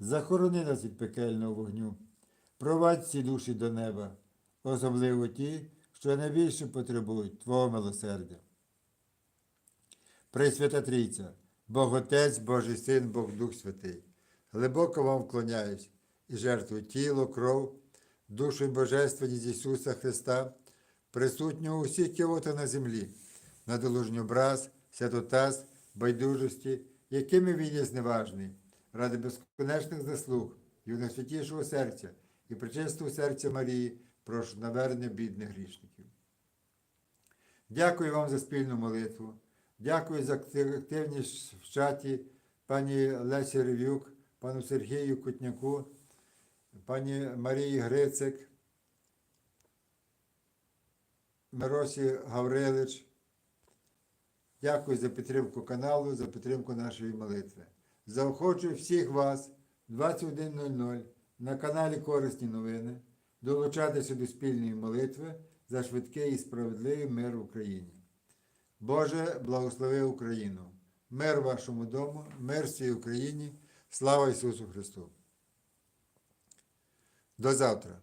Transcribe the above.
захорони нас від пекельного вогню, провадь всі душі до неба, особливо ті, що найбільше потребують Твого милосердя. Пресвята Трійця, Бог Отець, Божий Син, Бог Дух Святий, глибоко вам вклоняюсь і жертвую тіло, кров, душу і божественність Ісуса Христа, присутнього у всіх кіота на землі, надолужню образ, святотаз, байдужості, якими він є зневажний, ради безконечних заслуг і найсвятішого серця і причистого серця Марії, прошу навернення бідних грішників. Дякую вам за спільну молитву. Дякую за активність в чаті пані Лесі Ревюк, пану Сергію Кутняку, пані Марії Грицик, Миросі Гаврилич. Дякую за підтримку каналу, за підтримку нашої молитви. Заохочую всіх вас 21.00 на каналі Корисні новини долучатися до спільної молитви за швидкий і справедливий мир в Україні. Боже, благослови Україну! Мир вашому дому, мир всій Україні, слава Ісусу Христу! До завтра!